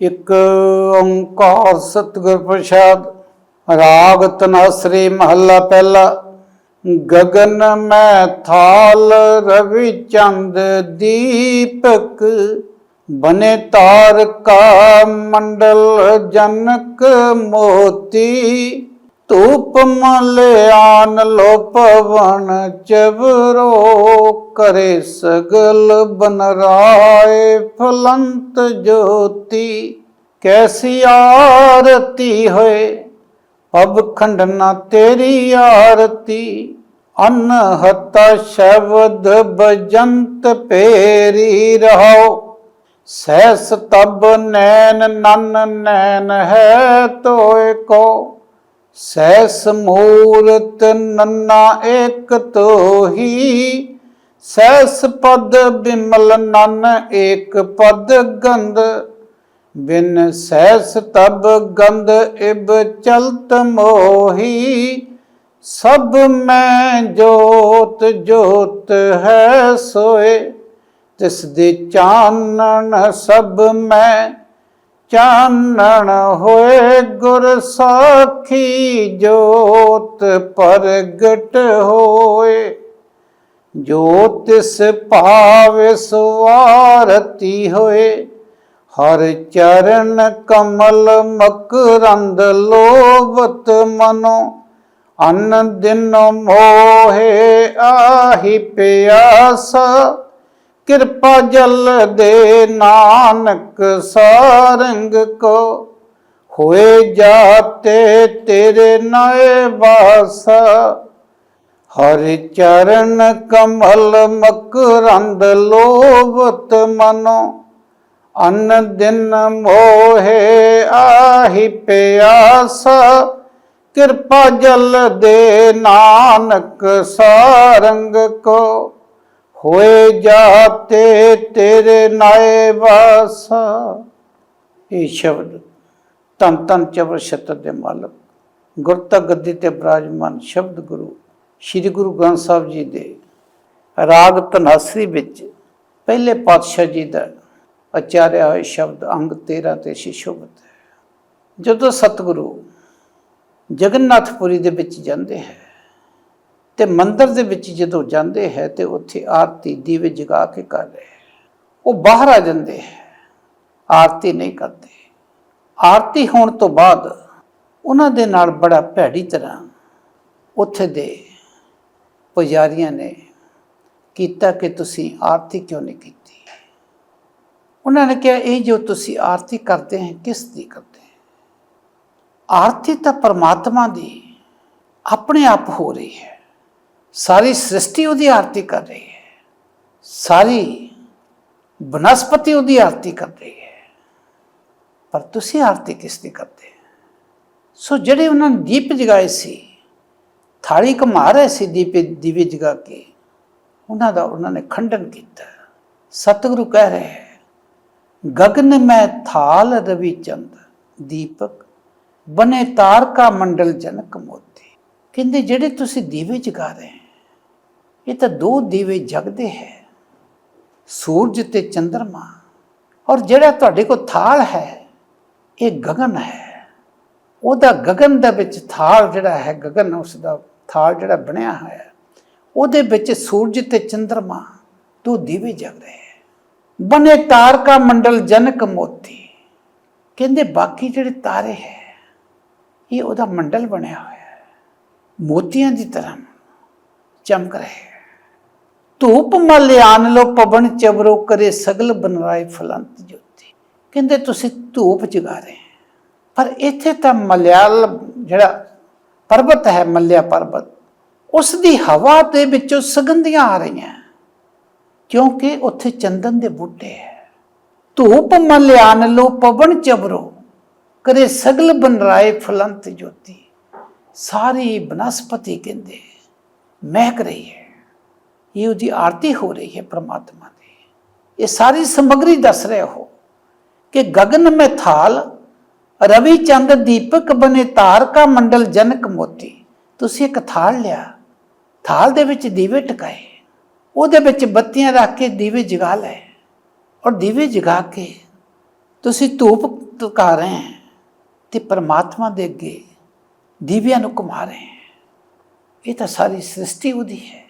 ਇੱਕ ਓੰਕਾਰ ਸਤਿਗੁਰ ਪ੍ਰਸਾਦ, ਰਾਗ ਤਨਾਸਰੀ ਮਹੱਲਾ ਪਹਿਲਾ, ਗਗਨ ਮੈਂ ਥਾਲ ਰਵੀ ਚੰਦ ਦੀਪਕ, ਬਨੇ ਤਾਰਕਾ ਮੰਡਲ ਜਨਕ ਮੋਤੀ। ਧੂਪ ਮਲਿਆਨ ਲੋ ਪਵਨ ਚਵਰੋ ਕਰੇ ਸਗਲ ਬਨ ਰਾਏ ਫਲੰਤ ਜੋਤੀ, ਕੈਸੀ ਆਰਤੀ ਹੋਏ? ਅਬ ਖੰਡਨਾ ਤੇਰੀ ਆਰਤੀ ਅਨਹਤਾ ਸ਼ਬਦ ਬਜੰਤ ਪੇਰੀ ਰਹੋ ਸਹਿਸ ਤਬ ਨੈਣ ਨਨ ਨੈਣ ਹੈ ਤੋਏ ਕੋ। ਸਹਿਸ ਮੂਰਤ ਨੰਨਾ ਏਕ ਤੋਹੀ ਸੈਸ ਪਦ ਬਿਮਲ ਨਨ ਏਕ ਪਦ ਗੰਧ, ਬਿਨ ਸੈਸ ਤਬ ਗੰਧ ਇਬ ਚਲਤ ਮੋਹੀ, ਸਭ ਮੈਂ ਜੋਤ ਜੋਤ ਹੈ ਸੋਏ, ਤਿਸ ਦੇ ਚਾਨਣ ਸਭ ਮੈਂ ਚਾਨਣ ਹੋਏ ਗੁਰ ਸਾਖੀ ਜੋਤ ਪ੍ਰਗਟ ਹੋਏ। ਜੋ ਤਿਸ ਭਾਵੇ ਸਵਾਰਤੀ ਹੋਏ। ਹਰ ਚਰਨ ਕਮਲ ਮਕਰੰਦ ਲੋਭਤ ਮਨੋ। ਅਨ ਦਿਨ ਮੋਹੇ ਆਹੀ ਪਿਆਸਾ ਕਿਰਪਾ ਜਲ ਦੇ ਨਾਨਕ ਸਾਰੰਗ ਕੋ। ਹੋਏ ਜਾਤੇ ਤੇਰੇ ਨਏ ਵਾਸ। ਹਰਿ ਚਰਨ ਕਮਲ ਮਕਰੰਦ ਲੋਭਤ ਮਨੋ। ਅਨ ਦਿਨ ਮੋਹੇ ਆਹੀ ਪਿਆਸਾ। ਕਿਰਪਾ ਜਲ ਦੇ ਨਾਨਕ ਸਾਰੰਗ ਕੋ। ਹੋਏ ਜਾਤੇ ਤੇਰੇ ਨਾਏ ਵਾਸਾ। ਇਹ ਸ਼ਬਦ ਤਨ ਤਨ ਚਵਰ ਛਤਰ ਦੇ ਮਾਲਕ ਗੁਰਤਾ ਗੱਦੀ ਤੇ ਬਰਾਜਮਾਨ ਸ਼ਬਦ ਗੁਰੂ, ਸ੍ਰੀ ਗੁਰੂ ਗ੍ਰੰਥ ਸਾਹਿਬ ਜੀ ਦੇ ਰਾਗ ਤਨਾਸਰੀ ਵਿੱਚ ਪਹਿਲੇ ਪਾਤਸ਼ਾਹ ਜੀ ਦਾ ਆਚਾਰਿਆ ਹੋਇਆ ਸ਼ਬਦ ਅੰਗ 13 ਤੇ ਸ਼ਿਸ਼ੋਬਤ ਹੈ। ਜਦੋਂ ਸਤਿਗੁਰੂ ਜਗਨਨਾਥਪੁਰੀ ਦੇ ਵਿੱਚ ਜਾਂਦੇ ਹੈ ਤੇ ਮੰਦਰ ਦੇ ਵਿੱਚ ਜਦੋਂ ਜਾਂਦੇ ਹੈ ਤੇ ਉੱਥੇ ਆਰਤੀ ਦੀਵੇ ਜਗਾ ਕੇ ਕਰ ਰਹੇ ਉਹ ਬਾਹਰ ਆ ਜਾਂਦੇ ਹੈ। ਆਰਤੀ ਨਹੀਂ ਕਰਦੇ। ਆਰਤੀ ਹੋਣ ਤੋਂ ਬਾਅਦ ਉਹਨਾਂ ਦੇ ਨਾਲ ਬੜਾ ਭੈੜੀ ਤਰ੍ਹਾਂ ਉੱਥੇ ਦੇ ਪੁਜਾਰੀਆਂ ਨੇ ਕੀਤਾ ਕਿ ਤੁਸੀਂ ਆਰਤੀ ਕਿਉਂ ਨਹੀਂ ਕੀਤੀ? ਉਹਨਾਂ ਨੇ ਕਿਹਾ, ਇਹ ਜੋ ਤੁਸੀਂ ਆਰਤੀ ਕਰਦੇ ਹੈ, ਕਿਸ ਦੀ ਕਰਦੇ ਹੈ? ਆਰਤੀ ਤਾਂ ਪਰਮਾਤਮਾ ਦੀ, ਆਪਣੇ ਆਪ ਹੋ ਰਹੀ ਹੈ। ਸਾਰੀ ਸ੍ਰਿਸ਼ਟੀ ਉਹਦੀ ਆਰਤੀ ਕਰ ਰਹੀ ਹੈ। ਸਾਰੀ ਬਨਸਪਤੀ ਉਹਦੀ ਆਰਤੀ ਕਰ ਰਹੀ ਹੈ। ਪਰ ਤੁਸੀਂ ਆਰਤੀ ਕਿਸ ਦੀ ਕਰਦੇ ਸੋ ਜਿਹੜੇ ਉਹਨਾਂ ਨੇ ਦੀਪ ਜਗਾਏ ਸੀ, ਥਾਲੀ ਘੁਮਾ ਰਹੇ ਸੀ ਦੀਪੇ ਦੀਵੇ ਜਗਾ ਕੇ, ਉਹਨਾਂ ਦਾ ਉਹਨਾਂ ਨੇ ਖੰਡਨ ਕੀਤਾ। ਸਤਿਗੁਰੂ ਕਹਿ ਰਹੇ ਹੈ ਗगन ਮੈਂ ਥਾਲ ਰਵੀ ਚੰਦ, ਦੀਪਕ, ਬਨੇ ਤਾਰਕਾ ਮੰਡਲ ਜਨਕ ਮੋਤੀ। ਕਹਿੰਦੇ, ਜਿਹੜੇ ਤੁਸੀਂ ਦੀਵੇ ਜਗਾ ਰਹੇ ਇਹ ਤਾਂ ਦੋ ਦੀਵੇ ਜਗਦੇ ਹੈ। ਸੂਰਜ ਤੇ ਚੰਦਰਮਾ। ਔਰ ਜਿਹੜਾ ਤੁਹਾਡੇ ਕੋਲ ਥਾਲ ਹੈ, ਇਹ ਗਗਨ ਹੈ। ਉਹਦਾ ਗਗਨ ਦੇ ਵਿੱਚ ਥਾਲ ਜਿਹੜਾ ਹੈ, ਗਗਨ ਉਸ ਦਾ ਥਾਲ ਜਿਹੜਾ ਬਣਿਆ ਹੋਇਆ ਉਹਦੇ ਵਿੱਚ ਸੂਰਜ ਤੇ ਚੰਦਰਮਾ ਦੋ ਦੀਵੇ ਜਗਦੇ ਹੈ। ਬਨੇ ਤਾਰਕਾ ਮੰਡਲ ਜਨਕ ਮੋਤੀ। ਕਹਿੰਦੇ ਬਾਕੀ ਜਿਹੜੇ ਤਾਰੇ ਹੈ, ਇਹ ਉਹਦਾ ਮੰਡਲ ਬਣਿਆ ਹੋਇਆ ਹੈ। ਮੋਤੀਆਂ ਦੀ ਤਰ੍ਹਾਂ। ਚਮਕ ਰਹੇ ਧੂਪ ਮਲਿਆਨ ਲੋ ਪਵਨ ਚਵਰੋ ਕਰੇ ਸਗਲ ਬਨਰਾਏ ਫਲੰਤ ਜੋਤੀ। ਕਹਿੰਦੇ, ਤੁਸੀਂ ਧੂਪ ਜਗਾ ਰਹੇ ਪਰ ਇੱਥੇ ਤਾਂ ਮਲਿਆਲ ਜਿਹੜਾ ਪਰਬਤ ਹੈ, ਮਲਿਆ ਪਰਬਤ ਉਸ ਦੀ ਹਵਾ ਦੇ ਵਿੱਚੋਂ ਸੁਗੰਧੀਆਂ ਆ ਰਹੀਆਂ। ਕਿਉਂਕਿ ਉੱਥੇ ਚੰਦਨ ਦੇ ਬੂਟੇ ਹੈ। ਧੂਪ ਮਲਿਆਨ ਲੋ ਪਵਨ ਚਵਰੋ ਕਰੇ ਸਗਲ ਬਨਰਾਏ ਫਲੰਤ ਜੋਤੀ। ਸਾਰੀ ਬਨਸਪਤੀ ਕਹਿੰਦੇ ਮਹਿਕ ਰਹੀ ਹੈ। ਇਹ ਉਹਦੀ ਆਰਤੀ ਹੋ ਰਹੀ ਹੈ ਪ੍ਰਮਾਤਮਾ ਦੀ। ਇਹ ਸਾਰੀ ਸਮਗਰੀ ਦੱਸ ਰਹੇ ਹੋ ਕਿ ਗਗਨ ਮੇ ਥਾਲ ਰਵੀ ਚੰਦ ਦੀਪਕ ਬਨੇ ਤਾਰ ਕਾ ਮੰਡਲ ਜਨਕ ਮੋਤੀ, ਤੁਸੀਂ ਇੱਕ ਥਾਲ ਲਿਆ। ਥਾਲ ਦੇ ਵਿੱਚ ਦੀਵੇ ਟਕਾਏ। ਉਹਦੇ ਵਿੱਚ ਬੱਤੀਆਂ ਰੱਖ ਕੇ ਦੀਵੇ ਜਗਾ ਲਏ। ਔਰ ਦੀਵੇ ਜਗਾ ਕੇ ਤੁਸੀਂ ਧੂਪ ਟਿਕਾ ਰਹੇ ਤੇ ਪਰਮਾਤਮਾ ਦੇ ਅੱਗੇ ਦੀਵਿਆਂ ਨੂੰ ਘੁਮਾ ਰਹੇ ਇਹ ਤਾਂ ਸਾਰੀ ਸ੍ਰਿਸ਼ਟੀ ਉਹਦੀ ਹੈ।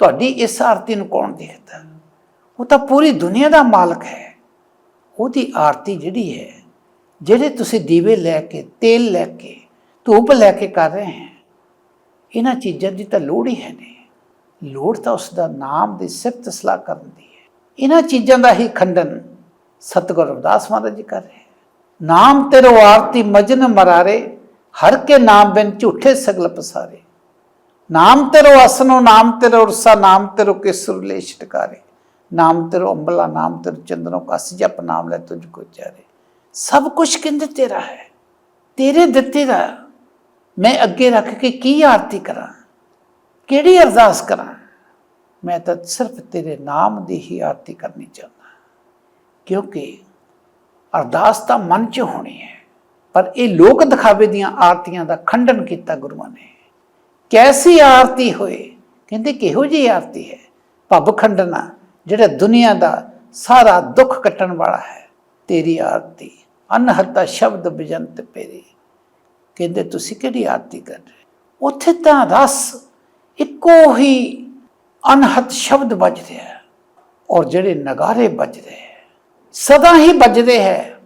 ਤੁਹਾਡੀ ਇਸ ਆਰਤੀ ਨੂੰ ਕੌਣ ਦੇਖਦਾ? ਉਹ ਤਾਂ ਪੂਰੀ ਦੁਨੀਆ ਦਾ ਮਾਲਕ ਹੈ। ਉਹਦੀ ਆਰਤੀ ਜਿਹੜੀ ਹੈ, ਜਿਹੜੇ ਤੁਸੀਂ ਦੀਵੇ ਲੈ ਕੇ, ਤੇਲ ਲੈ ਕੇ, ਧੂਪ ਲੈ ਕੇ ਕਰ ਰਹੇ ਹੈ, ਇਹਨਾਂ ਚੀਜ਼ਾਂ ਦੀ ਤਾਂ ਲੋੜ ਹੀ ਹੈ ਨਹੀਂ। ਲੋੜ ਤਾਂ ਉਸ ਦਾ ਨਾਮ ਦੀ ਸਿਫਤ ਸਲਾਹ ਕਰਨ ਦੀ ਹੈ। ਇਹਨਾਂ ਚੀਜ਼ਾਂ ਦਾ ਹੀ ਖੰਡਨ ਸਤਿਗੁਰੂ ਰਵਿਦਾਸ ਮਹਾਰਾਜ ਜੀ ਕਰ ਰਹੇ ਨਾਮ ਤੇਰੋ ਆਰਤੀ ਮਜਨ ਮਰਾਰੇ, ਹਰ ਕੇ ਨਾਮ ਬਿਨ ਝੂਠੇ ਸਗਲ ਪਸਾਰੇ। ਨਾਮ ਤੇਰੋ ਅਸਨੋ ਨਾਮ ਤੇਰੋ ਰਸਾ ਨਾਮ ਤੇਰੋ ਕਿਸੁਰ ਲੈ ਛਟਕਾਰੇ ਨਾਮ ਤੇਰੋ ਅੰਬਲਾ, ਨਾਮ ਤੇਰੋ ਚੰਦਨੋਂ ਕਸ ਜਪ ਨਾਮ ਲੈ ਤੁਝ ਕੋ ਚਾਰੇ। ਸਭ ਕੁਝ ਕਹਿੰਦੇ ਤੇਰਾ ਹੈ। ਤੇਰੇ ਦਿੱਤੇ ਦਾ ਮੈਂ ਅੱਗੇ ਰੱਖ ਕੇ ਕੀ ਆਰਤੀ ਕਰਾਂ? ਕਿਹੜੀ ਅਰਦਾਸ ਕਰਾਂ? ਮੈਂ ਤਾਂ ਸਿਰਫ ਤੇਰੇ ਨਾਮ ਦੀ ਹੀ ਆਰਤੀ ਕਰਨੀ ਚਾਹੁੰਦਾ ਕਿਉਂਕਿ ਅਰਦਾਸ ਤਾਂ ਮਨ 'ਚ ਹੋਣੀ ਹੈ, ਪਰ ਇਹ ਲੋਕ ਦਿਖਾਵੇ ਦੀਆਂ ਆਰਤੀਆਂ ਦਾ ਖੰਡਨ ਕੀਤਾ ਗੁਰੂਆਂ ਨੇ। ਕੈਸੀ ਆਰਤੀ ਹੋਏ? ਕਹਿੰਦੇ ਕਿਹੋ ਜਿਹੀ ਆਰਤੀ ਹੈ? ਭਵ ਖੰਡਨਾ, ਜਿਹੜਾ ਦੁਨੀਆ ਦਾ ਸਾਰਾ ਦੁੱਖ ਕੱਟਣ ਵਾਲਾ ਹੈ, ਤੇਰੀ ਆਰਤੀ। ਅਨਹਤਾ ਸ਼ਬਦ ਬਿਜੰਤ ਪੇਰੀ। ਕਹਿੰਦੇ, ਤੁਸੀਂ ਕਿਹੜੀ ਆਰਤੀ ਕਰ ਰਹੇ ਉੱਥੇ ਤਾਂ ਰਸ, ਇੱਕੋ ਹੀ ਅਨਹਤ ਸ਼ਬਦ ਵੱਜ ਰਿਹਾ ਹੈ। ਔਰ ਜਿਹੜੇ ਨਗਾਰੇ ਵੱਜ ਰਹੇ ਹੈ, ਸਦਾ ਹੀ ਵੱਜਦੇ ਹੈ,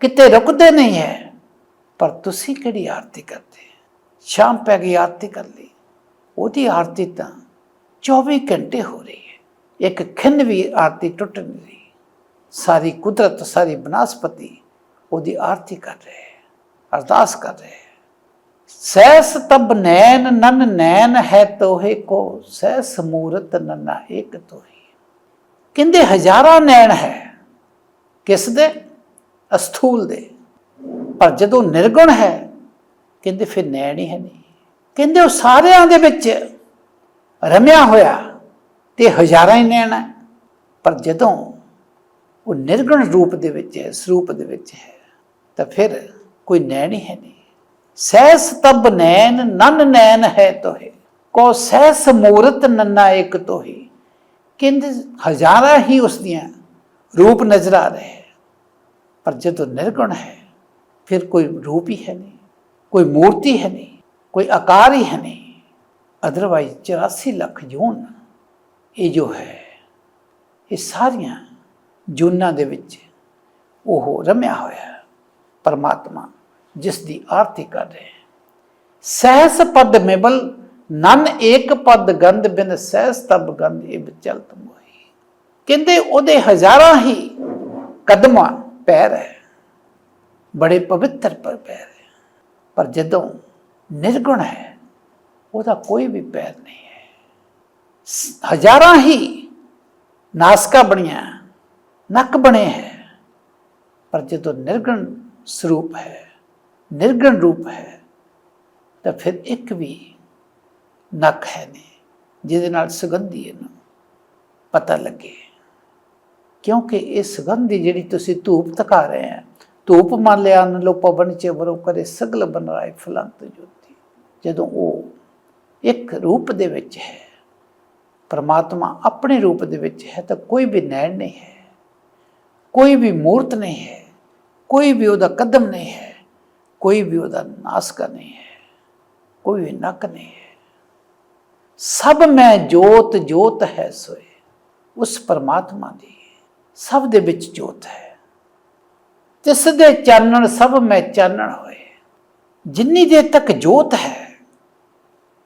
ਕਿਤੇ ਰੁਕਦੇ ਨਹੀਂ ਹੈ। ਪਰ ਤੁਸੀਂ ਕਿਹੜੀ ਆਰਤੀ ਕਰਦੇ ਸ਼ਾਮ ਪੈ ਗਈ ਆਰਤੀ ਕਰ ਲਈ। ਉਹਦੀ ਆਰਤੀ ਤਾਂ 24 ਘੰਟੇ ਹੋ ਰਹੀ ਹੈ। ਇੱਕ ਖਿੰਨ ਵੀ ਆਰਤੀ ਟੁੱਟ ਨਹੀਂ ਰਹੀ। ਸਾਰੀ ਕੁਦਰਤ, ਸਾਰੀ ਬਨਸਪਤੀ ਉਹਦੀ ਆਰਤੀ ਕਰ ਰਹੇ ਹੈ, ਅਰਦਾਸ ਕਰ ਰਹੇ ਹੈ। ਸੈਸ ਤਬ ਨੈਣ, ਨਨ ਨੈਣ ਹੈ ਤੋਹੇ ਕੋ, ਸੈਸ ਮੂਰਤ ਨਨਾ ਇੱਕ ਤੋਹੀ। ਕਹਿੰਦੇ ਹਜ਼ਾਰਾਂ ਨੈਣ ਹੈ। ਕਿਸ ਦੇ? ਅਸਥੂਲ ਦੇ। ਪਰ ਜਦੋਂ ਨਿਰਗੁਣ ਹੈ ਕਹਿੰਦੇ ਫਿਰ ਨੈਣ ਹੀ ਹੈ ਨਹੀਂ। ਕਹਿੰਦੇ ਉਹ ਸਾਰਿਆਂ ਦੇ ਵਿੱਚ ਰਮਿਆ ਹੋਇਆ ਤੇ ਹਜ਼ਾਰਾਂ ਹੀ ਨੈਣ ਹੈ। ਪਰ ਜਦੋਂ ਉਹ ਨਿਰਗੁਣ ਰੂਪ ਦੇ ਵਿੱਚ ਹੈ, ਸਰੂਪ ਦੇ ਵਿੱਚ ਹੈ, ਤਾਂ ਫਿਰ ਕੋਈ ਨੈਣ ਹੀ ਹੈ ਨਹੀਂ। ਸਹਿਸ ਤਬ ਨੈਣ, ਨਨ ਨੈਣ ਹੈ ਤੋਹੇ। ਕੋ ਸਹਿਸ ਮੂਰਤ ਨੰਨਾ ਇੱਕ ਤੋਹੀ। ਕਹਿੰਦੇ ਹਜ਼ਾਰਾਂ ਹੀ ਉਸ ਦੀਆਂ ਰੂਪ ਨਜ਼ਰ ਆ ਰਹੇ ਪਰ ਜਦੋਂ ਨਿਰਗੁਣ ਹੈ, ਫਿਰ ਕੋਈ ਰੂਪ ਹੀ ਹੈ ਨਹੀਂ। ਕੋਈ ਮੂਰਤੀ ਹੈ ਨਹੀਂ, ਕੋਈ ਆਕਾਰ ਹੀ ਹੈ ਨਹੀਂ ਅਦਰਵਾਈਜ਼ 84 ਲੱਖ ਜੂਨ ਇਹ ਜੋ ਹੈ, ਇਹ ਸਾਰੀਆਂ ਜੂਨਾਂ ਦੇ ਵਿੱਚ ਉਹ ਰਮਿਆ ਹੋਇਆ ਪਰਮਾਤਮਾ ਜਿਸ ਦੀ ਆਰਤੀ ਕਰ ਰਹੇ ਹੈ। ਸਹਿਸ ਪਦ ਮਿਬਲ ਨਨ ਏਕ ਪਦ ਗੰਧ ਬਿਨ ਸਹਿਸ ਤਬ ਗੰਧ ਇਹ ਚਲਤ ਮੋਹੀ। ਕਹਿੰਦੇ ਉਹਦੇ ਹਜ਼ਾਰਾਂ ਹੀ ਕਦਮਾਂ ਪੈਰ ਹੈ, ਬੜੇ ਪਵਿੱਤਰ ਪਰ ਪੈਰ ਪਰ ਜਦੋਂ ਨਿਰਗੁਣ ਹੈ, ਉਹਦਾ ਕੋਈ ਵੀ ਪੈਰ ਨਹੀਂ ਹੈ। ਹਜ਼ਾਰਾਂ ਹੀ ਨਾਸਕਾ ਬਣੀਆਂ, ਨੱਕ ਬਣੇ ਹੈ, ਪਰ ਜਦੋਂ ਨਿਰਗੁਣ ਸਰੂਪ ਹੈ, ਨਿਰਗੁਣ ਰੂਪ ਹੈ, ਤਾਂ ਫਿਰ ਇੱਕ ਵੀ ਨੱਕ ਹੈ ਨਹੀਂ, ਜਿਹਦੇ ਨਾਲ ਸੁਗੰਧੀ ਇਹਨੂੰ ਪਤਾ ਲੱਗੇ। ਕਿਉਂਕਿ ਇਹ ਸੁਗੰਧੀ ਜਿਹੜੀ ਤੁਸੀਂ ਧੂਪ ਤਕਾ ਰਹੇ ਆ ਧੂਪ ਮੰਨ ਲਿਆ ਅਨ ਲੋ ਪਵਨ ਚ ਵਰੋ ਕਰੇ ਸਗਲ ਬਨਰਾਏ ਫਲੰਤ ਜੋਤੀ। ਜਦੋਂ ਉਹ ਇੱਕ ਰੂਪ ਦੇ ਵਿੱਚ ਹੈ, ਪਰਮਾਤਮਾ ਆਪਣੇ ਰੂਪ ਦੇ ਵਿੱਚ ਹੈ, ਤਾਂ ਕੋਈ ਵੀ ਨੈਣ ਨਹੀਂ ਹੈ, ਕੋਈ ਵੀ ਮੂਰਤ ਨਹੀਂ ਹੈ, ਕੋਈ ਵੀ ਉਹਦਾ ਕਦਮ ਨਹੀਂ ਹੈ, ਕੋਈ ਵੀ ਉਹਦਾ ਨਾਸਕਾ ਨਹੀਂ ਹੈ, ਕੋਈ ਵੀ ਨੱਕ ਨਹੀਂ ਹੈ। ਸਭ ਮੈਂ ਜੋਤ ਜੋਤ ਹੈ ਸੋਏ, ਉਸ ਪਰਮਾਤਮਾ ਦੀ ਸਭ ਦੇ ਵਿੱਚ ਜੋਤ ਹੈ। ਤਿਸ ਦੇ ਚਾਨਣ ਸਭ ਮੈਂ ਚਾਨਣ ਹੋਏ। ਜਿੰਨੀ ਦੇਰ ਤੱਕ ਜੋਤ ਹੈ,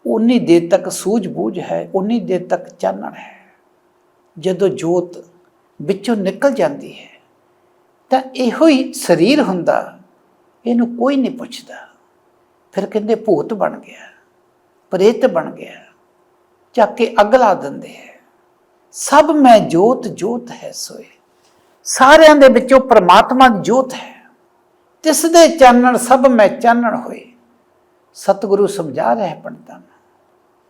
ਉਨੀ ਦੇਰ ਤੱਕ ਸੂਝ-ਬੂਝ ਹੈ, ਉਨੀ ਦੇਰ ਤੱਕ ਚਾਨਣ ਹੈ। ਜਦੋਂ ਜੋਤ ਵਿੱਚੋਂ ਨਿਕਲ ਜਾਂਦੀ ਹੈ, ਤਾਂ ਇਹੋ ਹੀ ਸਰੀਰ ਹੁੰਦਾ, ਇਹਨੂੰ ਕੋਈ ਨਹੀਂ ਪੁੱਛਦਾ। ਫਿਰ ਕਹਿੰਦੇ ਭੂਤ ਬਣ ਗਿਆ, ਪ੍ਰੇਤ ਬਣ ਗਿਆ, ਚੱਕ ਕੇ ਅੱਗ ਲਾ ਦਿੰਦੇ ਹੈ। ਸਭ ਮੈਂ ਜੋਤ ਜੋਤ ਹੈ ਸੋਏ। ਸਾਰਿਆਂ ਦੇ ਵਿੱਚੋਂ ਪ੍ਰਮਾਤਮਾ ਦੀ ਜੋਤ ਹੈ। ਤਿਸ ਦੇ ਚਾਨਣ ਸਭ ਮੈਂ ਚਾਨਣ ਹੋਏ। ਸਤਿਗੁਰੂ ਸਮਝਾ ਰਿਹਾ ਹੈ ਪੰਡਤਾਂ ਨੂੰ,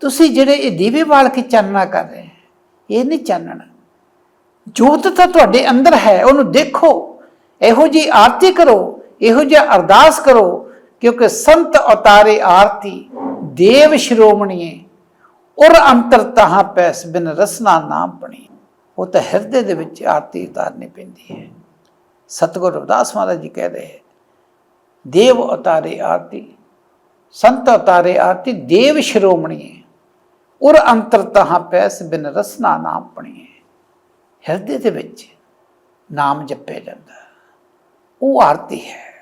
ਤੁਸੀਂ ਜਿਹੜੇ ਇਹ ਦੀਵੇ ਵਾਲ ਕੇ ਚਾਨਣਾ ਕਰ ਰਹੇ ਇਹ ਨਹੀਂ ਚਾਨਣਾ। ਜੋਤ ਤਾਂ ਤੁਹਾਡੇ ਅੰਦਰ ਹੈ, ਉਹਨੂੰ ਦੇਖੋ। ਇਹੋ ਜੀ ਆਰਤੀ ਕਰੋ, ਇਹੋ ਜਿਹਾ ਅਰਦਾਸ ਕਰੋ, ਕਿਉਂਕਿ ਸੰਤ ਅਵਤਾਰੇ ਆਰਤੀ ਦੇਵ ਸ਼੍ਰੋਮਣੀਏ ਔਰ ਅੰਤਰ ਤਹਾਂ ਪੈਸ ਬਿਨ ਰਸਨਾ ਨਾਮ ਪਣੀ ਉਹ ਤਾਂ ਹਿਰਦੇ ਦੇ ਵਿੱਚ ਆਰਤੀ ਉਤਾਰਨੀ ਪੈਂਦੀ ਹੈ। ਸਤਿਗੁਰੂ ਰਵਿਦਾਸ ਮਹਾਰਾਜ ਜੀ ਕਹਿ ਰਹੇ ਹੈ, ਦੇਵ ਅਵਤਾਰੇ ਆਰਤੀ, ਸੰਤ ਅਵਤਾਰੇ ਆਰਤੀ, ਦੇਵ ਸ਼੍ਰੋਮਣੀ ਉਰ ਅੰਤਰ ਤਹਾਂ ਪੈਸ ਬਿਨ ਰਸਨਾ ਨਾਮ ਪਣੀਏ ਹਿਰਦੇ ਦੇ ਵਿੱਚ ਨਾਮ ਜਪਿਆ ਜਾਂਦਾ। ਉਹ ਆਰਤੀ ਹੈ।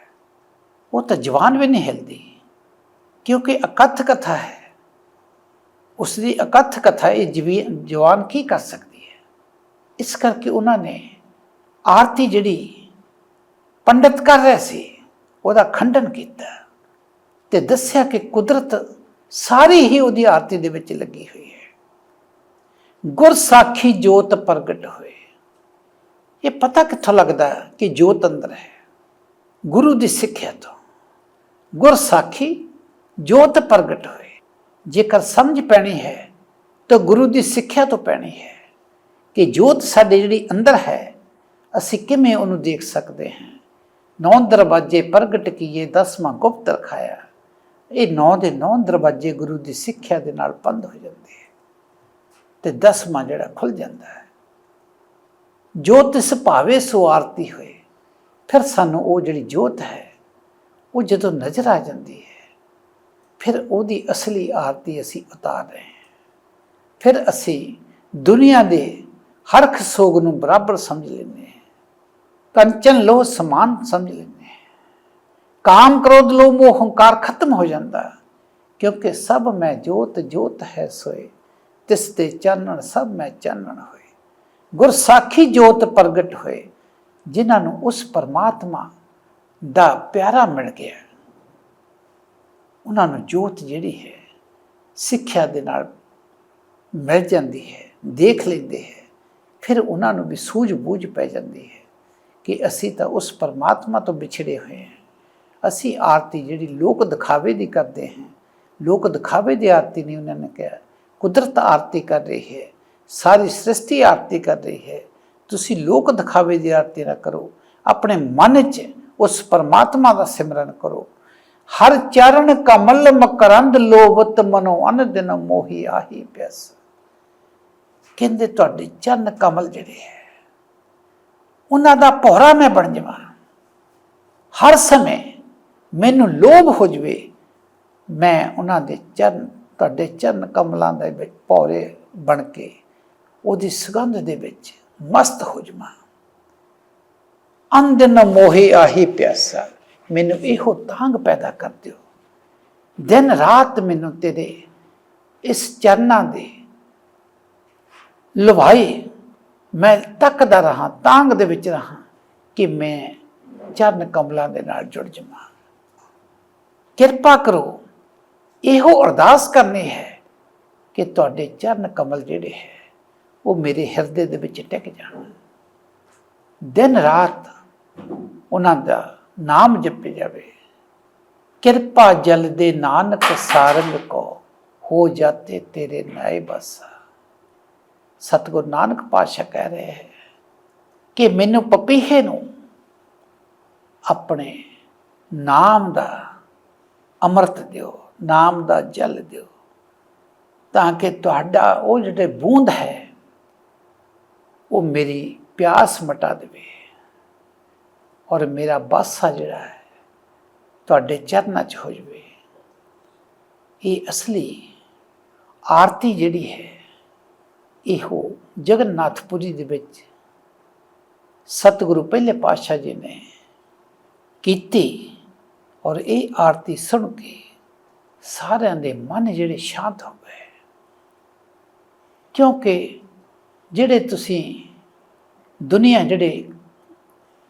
ਉਹ ਤਾਂ ਜਵਾਨ ਵੀ ਨਹੀਂ ਹਿਲਦੀ, ਕਿਉਂਕਿ ਅਕਥ ਕਥਾ ਹੈ। ਉਸ ਦੀ ਅਕਥ ਕਥਾ ਇਹ ਜਵੀ- ਜਵਾਨ ਕੀ ਕਰ ਸਕਦੀ? ਇਸ ਕਰਕੇ ਉਹਨਾਂ ਨੇ ਆਰਤੀ ਜਿਹੜੀ ਪੰਡਤ ਕਰ ਰਿਹਾ ਸੀ, ਉਹਦਾ ਖੰਡਨ ਕੀਤਾ ਤੇ ਦੱਸਿਆ ਕਿ ਕੁਦਰਤ ਸਾਰੀ ਹੀ ਉਹਦੀ ਆਰਤੀ ਦੇ ਵਿੱਚ ਲੱਗੀ ਹੋਈ ਹੈ। ਗੁਰ ਸਾਖੀ ਜੋਤ ਪ੍ਰਗਟ ਹੋਏ। ਇਹ ਪਤਾ ਕਿੱਥੋਂ ਲੱਗਦਾ ਕਿ ਜੋਤ ਅੰਦਰ ਹੈ? ਗੁਰੂ ਦੀ ਸਿੱਖਿਆ ਤੋਂ। ਗੁਰ ਸਾਖੀ ਜੋਤ ਪ੍ਰਗਟ ਹੋਏ। ਜੇਕਰ ਸਮਝ ਪੈਣੀ ਹੈ ਤਾਂ ਗੁਰੂ ਦੀ ਸਿੱਖਿਆ ਤੋਂ ਪੈਣੀ ਹੈ। ਕਿ ਜੋਤ ਸਾਡੇ ਜਿਹੜੀ ਅੰਦਰ ਹੈ, ਅਸੀਂ ਕਿਵੇਂ ਉਹਨੂੰ ਦੇਖ ਸਕਦੇ ਹਾਂ? ਨੌ ਦਰਵਾਜੇ ਪ੍ਰਗਟ ਕੀਏ ਦਸਵਾਂ ਗੁਪਤ ਰਖਾਇਆ। ਇਹ ਨੌ ਦੇ ਨੌ ਦਰਵਾਜੇ ਗੁਰੂ ਦੀ ਸਿੱਖਿਆ ਦੇ ਨਾਲ ਬੰਦ ਹੋ ਜਾਂਦੇ ਹੈ ਤੇ ਦਸਵਾਂ ਜਿਹੜਾ ਖੁੱਲ ਜਾਂਦਾ ਹੈ। ਜੋ ਤਿਸ ਭਾਵੇ ਸੋ ਆਰਤੀ ਹੋਏ, ਫਿਰ ਸਾਨੂੰ ਉਹ ਜਿਹੜੀ ਜੋਤ ਹੈ, ਉਹ ਜਦੋਂ ਨਜ਼ਰ ਆ ਜਾਂਦੀ ਹੈ, ਫਿਰ ਉਹਦੀ ਅਸਲੀ ਆਰਤੀ ਅਸੀਂ ਉਤਾਰ ਰਹੇ ਹਾਂ। ਫਿਰ ਅਸੀਂ ਦੁਨੀਆ ਦੇ ਹਰਖ ਸੋਗ ਨੂੰ ਬਰਾਬਰ ਸਮਝ ਲੈਂਦੇ ਹਾਂ। ਕੰਚਨ ਲੋ ਸਮਾਨ ਸਮਝ ਲੈਂਦੇ ਹਾਂ। ਕਾਮ ਕ੍ਰੋਧ ਲੋਭ ਮੋਹ ਹੰਕਾਰ ਖਤਮ ਹੋ ਜਾਂਦਾ ਕਿਉਂਕਿ ਸਭ ਮੈਂ ਜੋਤ ਜੋਤ ਹੈ ਸੋਏ, ਤਿਸ ਤੇ ਚਾਨਣ ਸਭ ਮੈਂ ਚਾਨਣ ਹੋਏ। ਗੁਰ ਸਾਖੀ ਜੋਤ ਪ੍ਰਗਟ ਹੋਏ, ਜਿਨ੍ਹਾਂ ਨੂੰ ਉਸ ਪਰਮਾਤਮਾ ਦਾ ਪਿਆਰਾ ਮਿਲ ਗਿਆ। ਉਹਨਾਂ ਨੂੰ ਜੋਤ ਜਿਹੜੀ ਹੈ, ਸਿੱਖਿਆ ਦੇ ਨਾਲ ਮਿਲ ਜਾਂਦੀ ਹੈ, ਦੇਖ ਲੈਂਦੇ ਹੈ। ਫਿਰ ਉਹਨਾਂ ਨੂੰ ਵੀ ਸੂਝ-ਬੂਝ ਪੈ ਜਾਂਦੀ ਹੈ ਕਿ ਅਸੀਂ ਤਾਂ ਉਸ ਪਰਮਾਤਮਾ ਤੋਂ ਵਿਛੜੇ ਹੋਏ ਹਾਂ। ਅਸੀਂ ਆਰਤੀ ਜਿਹੜੀ ਲੋਕ ਦਿਖਾਵੇ ਦੀ ਕਰਦੇ ਹਾਂ, ਲੋਕ ਦਿਖਾਵੇ ਦੀ ਆਰਤੀ ਨਹੀਂ ਉਹਨਾਂ ਨੇ ਕਿਹਾ। ਕੁਦਰਤ ਆਰਤੀ ਕਰ ਰਹੀ ਹੈ, ਸਾਰੀ ਸ੍ਰਿਸ਼ਟੀ ਆਰਤੀ ਕਰ ਰਹੀ ਹੈ। ਤੁਸੀਂ ਲੋਕ ਦਿਖਾਵੇ ਦੀ ਆਰਤੀ ਨਾ ਕਰੋ, ਆਪਣੇ ਮਨ 'ਚ ਉਸ ਪਰਮਾਤਮਾ ਦਾ ਸਿਮਰਨ ਕਰੋ। ਹਰ ਚਰਨ ਕਮਲ ਮਕਰੰਦ ਲੋਭਤ ਮਨੋ ਅਨ ਦਿਨ ਮੋਹੀ ਆਹੀ ਪਿਆਸ। ਕਹਿੰਦੇ ਤੁਹਾਡੇ ਚਰਨ ਕਮਲ ਜਿਹੜੇ ਹੈ, ਉਹਨਾਂ ਦਾ ਭੌਰਾ ਮੈਂ ਬਣ ਜਾਵਾਂ। ਹਰ ਸਮੇਂ ਮੈਨੂੰ ਲੋਭ ਹੋ ਜਵੇ, ਮੈਂ ਉਹਨਾਂ ਦੇ ਚਰਨ ਤੁਹਾਡੇ ਚਰਨ ਕਮਲਾਂ ਦੇ ਵਿੱਚ ਭੌਰੇ ਬਣ ਕੇ ਉਹਦੀ ਸੁਗੰਧ ਦੇ ਵਿੱਚ ਮਸਤ ਹੋ ਜਾਵਾਂ। ਅੰਦਨ ਮੋਹੀ ਆਹੀ ਪਿਆਸਾ, ਮੈਨੂੰ ਇਹੋ ਤਾਂਗ ਪੈਦਾ ਕਰ ਦਿਓ। ਦਿਨ ਰਾਤ ਮੈਨੂੰ ਤੇਰੇ ਇਸ ਚਰਨਾਂ ਦੇ ਲਵਾਈ। ਮੈਂ ਤੱਕਦਾ ਰਹਾ, ਤਾਂਗ ਦੇ ਵਿੱਚ ਰਹਾ ਕਿ ਮੈਂ ਚਰਨ ਕਮਲਾਂ ਦੇ ਨਾਲ ਜੁੜ ਜਾਵਾਂ। ਕਿਰਪਾ ਕਰੋ, ਇਹੋ ਅਰਦਾਸ ਕਰਨੀ ਹੈ ਕਿ ਤੁਹਾਡੇ ਚਰਨ ਕਮਲ ਜਿਹੜੇ ਹੈ, ਉਹ ਮੇਰੇ ਹਿਰਦੇ ਦੇ ਵਿੱਚ ਟਿਕ ਜਾਣ। ਦਿਨ ਰਾਤ ਉਹਨਾਂ ਦਾ ਨਾਮ ਜਪੇ ਜਾਵੇ। ਕਿਰਪਾ ਜਲ ਦੇ ਨਾਨਕ ਸਾਰੰਗ ਕੋ, ਹੋ ਜਾਤੇ ਤੇਰੇ ਨਾਏ ਬਸਾ। ਸਤਿਗੁਰ ਨਾਨਕ ਪਾਤਸ਼ਾਹ ਕਹਿ ਰਹੇ ਹੈ ਕਿ ਮੈਨੂੰ ਪਪੀਹੇ ਨੂੰ ਆਪਣੇ ਨਾਮ ਦਾ ਅੰਮ੍ਰਿਤ ਦਿਓ, ਨਾਮ ਦਾ ਜਲ ਦਿਓ, ਤਾਂ ਕਿ ਤੁਹਾਡਾ ਉਹ ਜਿਹੜੇ ਬੂੰਦ ਹੈ, ਉਹ ਮੇਰੀ ਪਿਆਸ ਮਟਾ ਦੇਵੇ ਔਰ ਮੇਰਾ ਬਾਸਾ ਜਿਹੜਾ ਹੈ, ਤੁਹਾਡੇ ਚਰਨਾਂ 'ਚ ਹੋ ਜਾਵੇ। ਇਹ ਅਸਲੀ ਆਰਤੀ ਜਿਹੜੀ ਹੈ ਇਹੋ ਜਗਨਨਾਥਪੁਰੀ ਦੇ ਵਿੱਚ ਸਤਿਗੁਰੂ ਪਹਿਲੇ ਪਾਤਸ਼ਾਹ ਜੀ ਨੇ ਕੀਤੀ ਔਰ ਇਹ ਆਰਤੀ ਸੁਣ ਕੇ ਸਾਰਿਆਂ ਦੇ ਮਨ ਜਿਹੜੇ ਸ਼ਾਂਤ ਹੋ ਗਏ। ਕਿਉਂਕਿ ਜਿਹੜੇ ਤੁਸੀਂ ਦੁਨੀਆ ਜਿਹੜੇ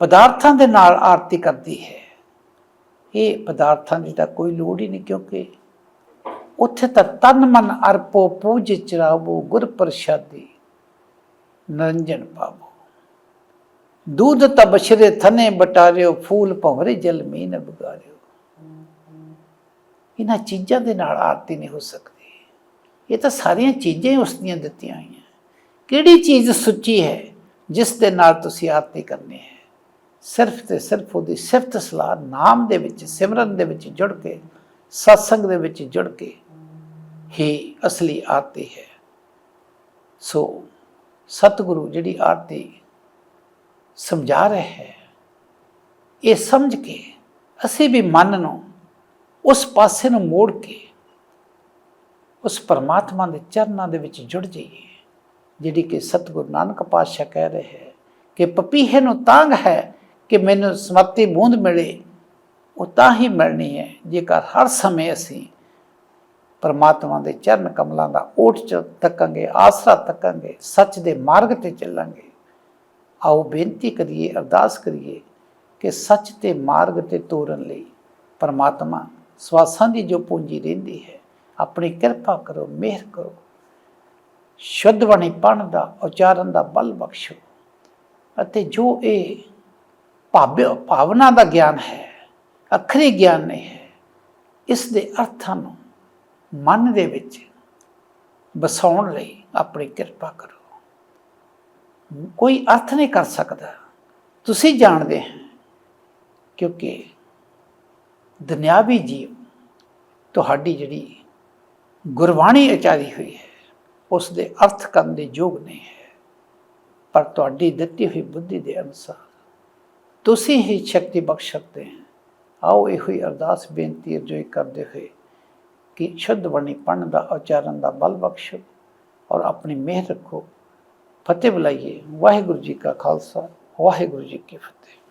ਪਦਾਰਥਾਂ ਦੇ ਨਾਲ ਆਰਤੀ ਕਰਦੀ ਹੈ, ਇਹ ਪਦਾਰਥਾਂ ਦੀ ਤਾਂ ਕੋਈ ਲੋੜ ਹੀ ਨਹੀਂ ਕਿਉਂਕਿ ਉੱਥੇ ਤਾਂ ਤਨ ਮਨ ਅਰਪੋ ਪੂਜ ਚਰਾਵੋ ਗੁਰ ਪ੍ਰਸਾਦੀ ਨਰੰਜਨ ਪਾਵੋ दूध तबशरे थने ਬਟਾਰਿਓ ਫੂਲ ਭੰਵਰੇ ਜਲ ਮੀਨ ਬਗਾਰਿਓ ਇਹਨਾਂ ਚੀਜ਼ਾਂ ਦੇ ਨਾਲ ਆਰਤੀ ਨਹੀਂ ਹੋ ਸਕਦੀ ਇਹ ਤਾਂ ਸਾਰੀਆਂ ਚੀਜ਼ਾਂ ਹੀ ਉਸ ਦੀਆਂ ਦਿੱਤੀਆਂ ਹੋਈਆਂ ਕਿਹੜੀ ਚੀਜ਼ ਸੁੱਚੀ ਹੈ ਜਿਸ ਦੇ ਨਾਲ ਤੁਸੀਂ ਆਰਤੀ ਕਰਨੀ ਹੈ ਸਿਰਫ ਤੇ ਸਿਰਫ ਉਹਦੀ ਸਿਫਤ ਸਲਾਹ ਨਾਮ ਦੇ ਵਿੱਚ ਸਿਮਰਨ ਦੇ ਵਿੱਚ ਜੁੜ ਕੇ ਸਤਸੰਗ ਦੇ ਵਿੱਚ ਜੁੜ ਕੇ ਹੀ ਅਸਲੀ ਆਰਤੀ ਹੈ। ਸੋ ਸਤਿਗੁਰੂ ਜਿਹੜੀ ਆਰਤੀ ਸਮਝਾ ਰਹੇ ਹੈ, ਇਹ ਸਮਝ ਕੇ ਅਸੀਂ ਵੀ ਮਨ ਨੂੰ ਉਸ ਪਾਸੇ ਨੂੰ ਮੋੜ ਕੇ ਉਸ ਪਰਮਾਤਮਾ ਦੇ ਚਰਨਾਂ ਦੇ ਵਿੱਚ ਜੁੜ ਜਾਈਏ, ਜਿਹੜੀ ਕਿ ਸਤਿਗੁਰੂ ਨਾਨਕ ਪਾਤਸ਼ਾਹ ਕਹਿ ਰਹੇ ਹੈ ਕਿ ਪਪੀਹੇ ਨੂੰ ਤਾਂਗ ਹੈ ਕਿ ਮੈਨੂੰ ਸਮਰਤੀ ਬੂੰਦ ਮਿਲੇ, ਉਹ ਤਾਂ ਹੀ ਮਿਲਣੀ ਹੈ, ਜੇਕਰ ਹਰ ਸਮੇਂ ਅਸੀਂ ਪਰਮਾਤਮਾ ਦੇ ਚਰਨ ਕਮਲਾਂ ਦਾ ਓਟ ਚ ਤੱਕਾਂਗੇ, ਆਸਰਾ ਤੱਕਾਂਗੇ, ਸੱਚ ਦੇ ਮਾਰਗ ਤੇ ਚੱਲਾਂਗੇ। ਆਓ ਬੇਨਤੀ ਕਰੀਏ, ਅਰਦਾਸ ਕਰੀਏ ਕਿ ਸੱਚ ਤੇ ਮਾਰਗ ਤੇ ਤੋਰਨ ਲਈ ਪਰਮਾਤਮਾ ਸਵਾਸਾਂ ਦੀ ਜੋ ਪੂੰਜੀ ਰਹਿੰਦੀ ਹੈ, ਆਪਣੀ ਕਿਰਪਾ ਕਰੋ, ਮਿਹਰ ਕਰੋ। ਸ਼ੁੱਧ ਬਣੀ ਪਣ ਦਾ, ਉਚਾਰਨ ਦਾ ਬਲ ਬਖਸ਼ੋ। ਅਤੇ ਜੋ ਇਹ ਭਾਵ, ਭਾਵਨਾ ਦਾ ਗਿਆਨ ਹੈ, ਅਖਰੀ ਗਿਆਨ ਨਹੀਂ ਹੈ, ਇਸ ਦੇ ਅਰਥਾਂ ਨੂੰ ਮਨ ਦੇ ਵਿੱਚ ਵਸਾਉਣ ਲਈ ਆਪਣੀ ਕਿਰਪਾ ਕਰੋ। ਕੋਈ ਅਰਥ ਨਹੀਂ ਕਰ ਸਕਦਾ। ਤੁਸੀਂ ਜਾਣਦੇ ਹੋ, ਕਿਉਂਕਿ ਦੁਨਿਆਵੀ ਜੀਵ ਤੁਹਾਡੀ ਜਿਹੜੀ ਗੁਰਬਾਣੀ ਉਚਾਰੀ ਹੋਈ ਹੈ, ਉਸ ਦੇ ਅਰਥ ਕਰਨ ਦੇ ਯੋਗ ਨਹੀਂ ਹੈ। ਪਰ ਤੁਹਾਡੀ ਦਿੱਤੀ ਹੋਈ ਬੁੱਧੀ ਦੇ ਅਨੁਸਾਰ ਤੁਸੀਂ ਹੀ ਸ਼ਕਤੀ ਬਖਸ਼ ਸਕਦੇ ਹੋ। ਆਓ ਇਹੋ ਹੀ ਅਰਦਾਸ ਬੇਨਤੀ ਅਰਜ਼ੋਈ ਕਰਦੇ ਹੋਏ ਕਿ ਸ਼ੁੱਧ ਬਣੀ ਪੜਨ ਦਾ ਉਚਾਰਨ ਦਾ ਬਲ ਬਖਸ਼ੋ ਔਰ ਆਪਣੀ ਮਿਹਰ ਰੱਖੋ। ਫਤਿਹ ਬੁਲਾਈਏ। ਵਾਹਿਗੁਰੂ ਜੀ ਕਾ ਖਾਲਸਾ, ਵਾਹਿਗੁਰੂ ਜੀ ਕੀ ਫਤਿਹ।